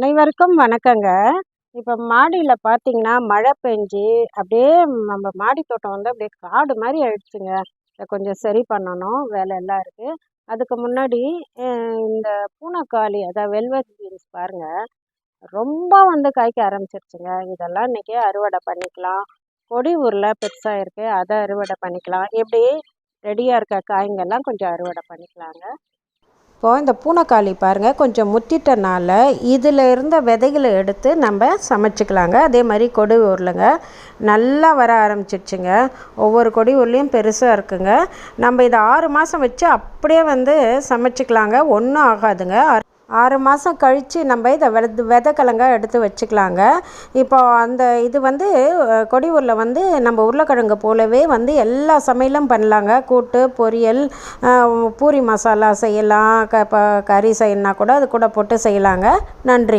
அனைவருக்கும் வணக்கங்க. இப்போ மாடியில் பார்த்தீங்கன்னா மழை பெஞ்சு அப்படியே நம்ம மாடி தோட்டம் வந்து அப்படியே காடு மாதிரி ஆயிடுச்சுங்க. இதை கொஞ்சம் சரி பண்ணணும். வேலை எல்லாம் இருக்குது அதுக்கு முன்னாடி இந்த பூனைக்காளி அதாவது வெல்வெட் பீன்ஸ் பாருங்கள் ரொம்ப வந்து காய்க்க ஆரம்பிச்சிருச்சுங்க. இதெல்லாம் இன்றைக்கி அறுவடை பண்ணிக்கலாம். கொடி ஊரில் பெருசாக இருக்குது அதை அறுவடை பண்ணிக்கலாம். எப்படி ரெடியாக இருக்க காய்ங்கெல்லாம் கொஞ்சம் அறுவடை பண்ணிக்கலாங்க. இப்போ இந்த பூனைக்காளி பாருங்கள் கொஞ்சம் முத்திட்டனால இதில் இருந்த விதைகளை எடுத்து நம்ம சமைச்சிக்கலாங்க. அதே மாதிரி கொடி உருளைங்க நல்லா வர ஆரம்பிச்சிடுச்சுங்க ஒவ்வொரு கொடி உருளையும் பெருசாக இருக்குங்க. நம்ம இதை ஆறு மாதம் வச்சு அப்படியே வந்து சமைச்சிக்கலாங்க. ஒன்றும் ஆகாதுங்க. ஆறு- மாதம் கழித்து நம்ம இதை வெத விதைக்கிழங்கா எடுத்து வச்சுக்கலாங்க. இப்போ அந்த இது வந்து கொடியூரில் கொடி வந்து நம்ம உருளைக்கிழங்கு போலவே வந்து எல்லா சமையலும் பண்ணலாங்க. கூட்டு பொரியல் பூரி மசாலா செய்யலாம். க ப கறி செய்யணுன்னா கூட அது கூட போட்டு செய்யலாங்க. நன்றிங்க.